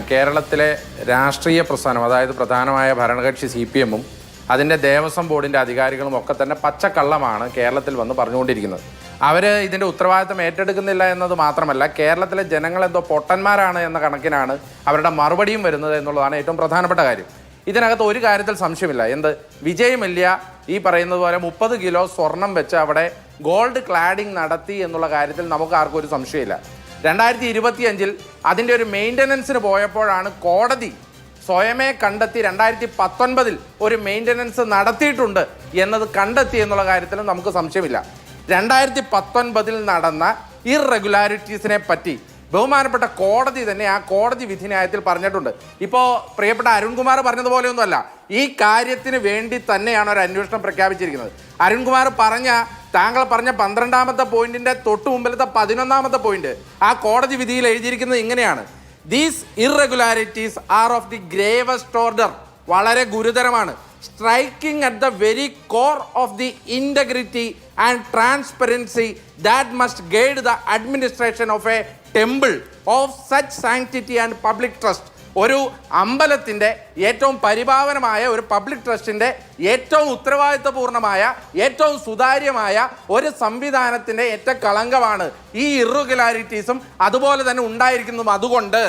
കേരളത്തിലെ രാഷ്ട്രീയ പ്രസ്ഥാനം അതായത് പ്രധാനമായ ഭരണകക്ഷി സി പി എമ്മും അതിന്റെ ദേവസ്വം ബോർഡിന്റെ അധികാരികളും ഒക്കെ തന്നെ പച്ചക്കള്ളമാണ് കേരളത്തിൽ വന്ന് പറഞ്ഞുകൊണ്ടിരിക്കുന്നത്. അവർ ഇതിന്റെ ഉത്തരവാദിത്തം ഏറ്റെടുക്കുന്നില്ല എന്നത് മാത്രമല്ല കേരളത്തിലെ ജനങ്ങൾ എന്തോ പൊട്ടന്മാരാണ് എന്ന കണക്കിനാണ് അവരുടെ മറുപടിയും വരുന്നത് എന്നുള്ളതാണ് ഏറ്റവും പ്രധാനപ്പെട്ട കാര്യം. ഇതിനകത്ത് ഒരു കാര്യത്തിൽ സംശയമില്ല. എന്ത്? വിജയ് മല്യ ഈ പറയുന്നത് പോലെ മുപ്പത് കിലോ സ്വർണം വെച്ച് അവിടെ ഗോൾഡ് ക്ലാഡിംഗ് നടത്തി എന്നുള്ള കാര്യത്തിൽ നമുക്ക് ആർക്കും ഒരു സംശയമില്ല. രണ്ടായിരത്തി ഇരുപത്തിയഞ്ചിൽ അതിന്റെ ഒരു മെയിന്റനൻസിന് പോയപ്പോഴാണ് കോടതി സ്വയമേ കണ്ടെത്തി രണ്ടായിരത്തി പത്തൊൻപതിൽ ഒരു മെയിന്റനൻസ് നടത്തിയിട്ടുണ്ട് എന്നത് കണ്ടെത്തി എന്നുള്ള കാര്യത്തിലും നമുക്ക് സംശയമില്ല. രണ്ടായിരത്തി പത്തൊൻപതിൽ നടന്ന ഇറഗുലാരിറ്റീസിനെ പറ്റി ബഹുമാനപ്പെട്ട കോടതി തന്നെ ആ കോടതി വിധി ന്യായത്തിൽ പറഞ്ഞിട്ടുണ്ട്. ഇപ്പോൾ പ്രിയപ്പെട്ട അരുൺകുമാർ പറഞ്ഞതുപോലെയൊന്നുമല്ല ഈ കാര്യത്തിന് വേണ്ടി തന്നെയാണ് ഒരു അന്വേഷണം പ്രഖ്യാപിച്ചിരിക്കുന്നത്. അരുൺകുമാർ പറഞ്ഞ താങ്കൾ പറഞ്ഞ പന്ത്രണ്ടാമത്തെ പോയിന്റിന്റെ തൊട്ട് മുമ്പിലത്തെ പതിനൊന്നാമത്തെ പോയിന്റ് ആ കോടതി വിധിയിൽ എഴുതിയിരിക്കുന്നത് ഇങ്ങനെയാണ്. These irregularities are of the gravest order വളരെ ഗുരുതരമാണ്. Striking at the very core of the integrity and transparency that must guide the administration of a temple of such sanctity and public trust ഒരു അമ്പലത്തിന്റെ ഏറ്റവും പരിപാവനമായ ഒരു public ട്രസ്റ്റിന്റെ ഏറ്റവും ഉത്തരവാദിത്വപൂർണമായ ഏറ്റവും സുതാര്യമായ ഒരു സംവിധാനത്തിന്റെ ഏറ്റവും കളങ്കമാണ് ഈ ഇറഗുലാരിറ്റീസും അതുപോലെ തന്നെ ഉണ്ടായിരിക്കുന്നതും അതുകൊണ്ട്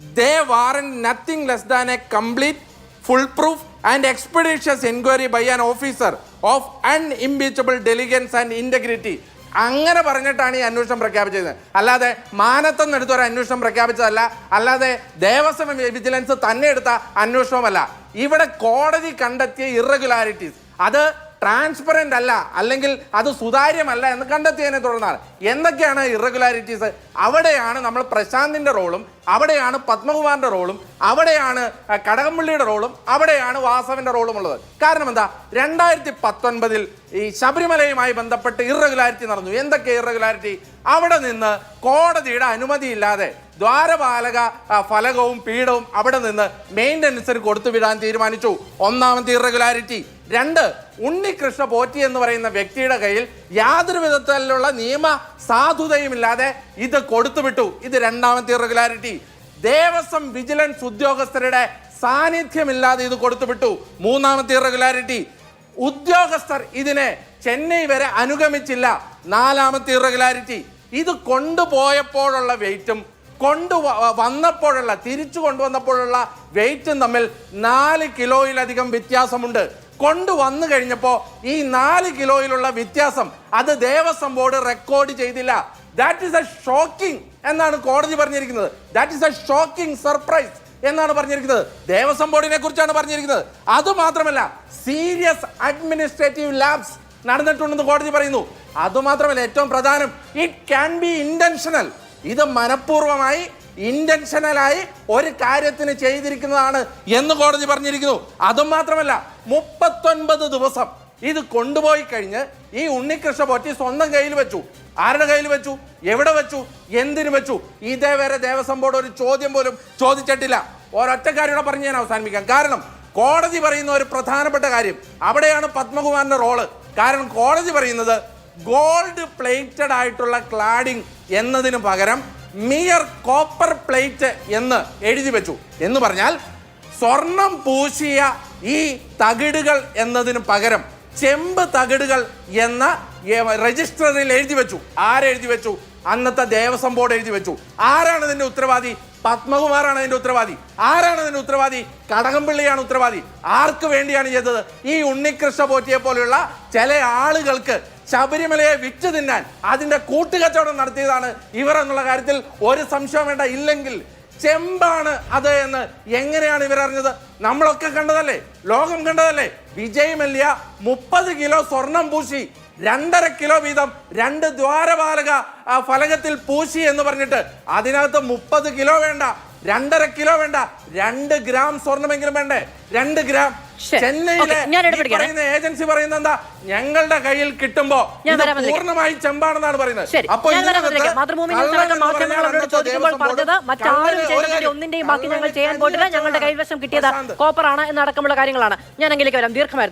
they warrant nothing less than a complete foolproof and expeditious enquiry by an officer of unimpeachable diligence and integrity അങ്ങനെ പറഞ്ഞിട്ടാണ് ഈ അന്വേഷണം പ്രഖ്യാപിച്ചത്. അല്ലാതെ മാനത്തെന്ന് എടുത്ത ഒരു അന്വേഷണം പ്രഖ്യാപിച്ചതല്ല. അല്ലാതെ ദേവസ്വം വിജിലൻസ് തന്നെ എടുത്ത അന്വേഷണമല്ല ഇവിടെ കോടതി കണ്ടെത്തിയ ഇറഗുലാരിറ്റീസ് അത് ട്രാൻസ്പെറന്റ് അല്ല അല്ലെങ്കിൽ അത് സുതാര്യമല്ല എന്ന് കണ്ടെത്തിയതിനെ തുടർന്നാണ്. എന്തൊക്കെയാണ് ഇറഗുലാരിറ്റീസ് അവിടെയാണ് നമ്മൾ പ്രശാന്തിന്റെ റോളും അവിടെയാണ് പത്മകുമാറിന്റെ റോളും അവിടെയാണ് കടകംപള്ളിയുടെ റോളും അവിടെയാണ് വാസവന്റെ റോളും ഉള്ളത്. കാരണം എന്താ? രണ്ടായിരത്തി പത്തൊൻപതിൽ ഈ ശബരിമലയുമായി ബന്ധപ്പെട്ട് ഇറഗുലാരിറ്റി നടന്നു. എന്തൊക്കെ ഇറഗുലാരിറ്റി അവിടെ നിന്ന് കോടതിയുടെ അനുമതിയില്ലാതെ ദ്വാരപാലക ഫലകവും പീഠവും അവിടെ നിന്ന് മെയിന്റനൻസിന് കൊടുത്തു വിടാൻ തീരുമാനിച്ചു. ഒന്നാമത്തെ ഇറഗുലാരിറ്റി രണ്ട് ഉണ്ണികൃഷ്ണ പോറ്റി എന്ന് പറയുന്ന വ്യക്തിയുടെ കയ്യിൽ യാതൊരു വിധത്തിലുള്ള നിയമ സാധുതയുമില്ലാതെ ഇത് കൊടുത്തുവിട്ടു ഇത് രണ്ടാമത്തെ റെഗുലാരിറ്റി ദേവസ്വം വിജിലൻസ് ഉദ്യോഗസ്ഥരുടെ സാന്നിധ്യമില്ലാതെ ഇത് കൊടുത്തുവിട്ടു മൂന്നാമത്തെ റെഗുലാരിറ്റി ഉദ്യോഗസ്ഥർ ഇതിനെ ചെന്നൈ വരെ അനുഗമിച്ചില്ല. നാലാമത്തെ ഇറഗുലാരിറ്റി ഇത് കൊണ്ടുപോയപ്പോഴുള്ള വെയിറ്റും കൊണ്ടു വന്നപ്പോഴുള്ള തിരിച്ചു കൊണ്ടുവന്നപ്പോഴുള്ള വെയിറ്റും തമ്മിൽ നാല് കിലോയിലധികം വ്യത്യാസമുണ്ട്. കൊണ്ടുവന്നു കഴിഞ്ഞപ്പോൾ ഈ നാല് കിലോയിലുള്ള വ്യത്യാസം അത് ദേവസ്വം ബോർഡ് റെക്കോർഡ് ചെയ്തില്ല. ദാറ്റ് ഈസ് എ ഷോക്കിംഗ് എന്നാണ് കോടതി പറഞ്ഞിരിക്കുന്നത്. That is a shocking surprise എന്നാണ് പറഞ്ഞിരിക്കുന്നത്. ദേവസ്വം ബോർഡിനെ കുറിച്ചാണ് പറഞ്ഞിരിക്കുന്നത്. അതുമാത്രമല്ല സീരിയസ് അഡ്മിനിസ്ട്രേറ്റീവ് ലാബ്സ് നടന്നിട്ടുണ്ടെന്ന് കോടതി പറയുന്നു. അതുമാത്രമല്ല ഏറ്റവും പ്രധാനം ഇറ്റ് ക്യാൻ ബി ഇന്റൻഷണൽ ഇത് മനഃപൂർവമായി ഇന്റൻഷനലായി ഒരു കാര്യത്തിന് ചെയ്തിരിക്കുന്നതാണ് എന്ന് കോടതി പറഞ്ഞിരിക്കുന്നു. അതും മാത്രമല്ല മുപ്പത്തൊൻപത് ദിവസം ഇത് കൊണ്ടുപോയി കഴിഞ്ഞ് ഈ ഉണ്ണികൃഷ്ണ പോറ്റി സ്വന്തം കയ്യിൽ വെച്ചു. ആരുടെ കയ്യിൽ വെച്ചു? എവിടെ വെച്ചു? എന്തിനു വെച്ചു? ഇതേവരെ ദേവസ്വം ബോർഡ് ഒരു ചോദ്യം പോലും ചോദിച്ചിട്ടില്ല. ഒരൊറ്റ കാര്യം കൂടെ പറഞ്ഞ് ഞാൻ അവസാനിപ്പിക്കാം. കാരണം കോടതി പറയുന്ന ഒരു പ്രധാനപ്പെട്ട കാര്യം അവിടെയാണ് പത്മകുമാറിന്റെ റോൾ. കാരണം കോടതി പറയുന്നത് ഗോൾഡ് പ്ലേറ്റഡ് ആയിട്ടുള്ള ക്ലാഡിംഗ് എന്നതിന് പകരം മിയർ കോപ്പർ പ്ലേറ്റ് എന്ന് എഴുതി വെച്ചു. എന്ന് പറഞ്ഞാൽ സ്വർണം പൂശിയ ഈ തകിടുകൾ എന്നതിന് പകരം ചെമ്പ് തകിടുകൾ എന്ന രജിസ്റ്ററിൽ എഴുതി വെച്ചു. ആരെഴുതി വെച്ചു? അന്നത്തെ ദേവസ്വം ബോർഡ് എഴുതി വെച്ചു. ആരാണ് ഇതിന്റെ ഉത്തരവാദി? പത്മകുമാറാണ് അതിന്റെ ഉത്തരവാദി. ആരാണ് അതിന്റെ ഉത്തരവാദി? കടകംപള്ളിയാണ് ഉത്തരവാദി. ആർക്ക് വേണ്ടിയാണ് ചെയ്തത്? ഈ ഉണ്ണികൃഷ്ണ പോറ്റിയെ പോലെയുള്ള ചില ആളുകൾക്ക് ശബരിമലയെ വിറ്റ് തിന്നാൻ അതിന്റെ കൂട്ടുകച്ചവടം നടത്തിയതാണ് ഇവർ എന്നുള്ള കാര്യത്തിൽ ഒരു സംശയം വേണ്ട. ഇല്ലെങ്കിൽ ചെമ്പാണ് അത് എന്ന് എങ്ങനെയാണ് ഇവർ അറിഞ്ഞത്? നമ്മളൊക്കെ കണ്ടതല്ലേ? ലോകം കണ്ടതല്ലേ? വിജയ് മല്യ മുപ്പത് കിലോ സ്വർണം പൂശി രണ്ടര കിലോ വീതം രണ്ട് ദ്വാരപാലക ഫലകത്തിൽ പൂശി എന്ന് പറഞ്ഞിട്ട് അതിനകത്ത് മുപ്പത് കിലോ വേണ്ട രണ്ടര കിലോ വേണ്ട രണ്ട് ഗ്രാം സ്വർണമെങ്കിലും വേണ്ടേ? രണ്ട് ഗ്രാം. ചെന്നൈയിലെ. പറയുന്ന ഏജൻസി പറയുന്നത് എന്താ? ഞങ്ങളുടെ കയ്യിൽ കിട്ടുമ്പോ ഇത് പൂർണമായി ചെമ്പാണെന്നാണ് പറയുന്നത്. അപ്പൊ ഒന്നിന്റെയും ബാക്കി ഞങ്ങൾ ചെയ്യാൻ പോയിട്ടില്ല ഞങ്ങളുടെ കൈവശം കിട്ടിയത്. കോപ്പറാണ് എന്നടക്കമുള്ള കാര്യങ്ങളാണ്. ഞാൻ എങ്കിലേക്ക് വരാം. ദീർഘമായിരുന്നു.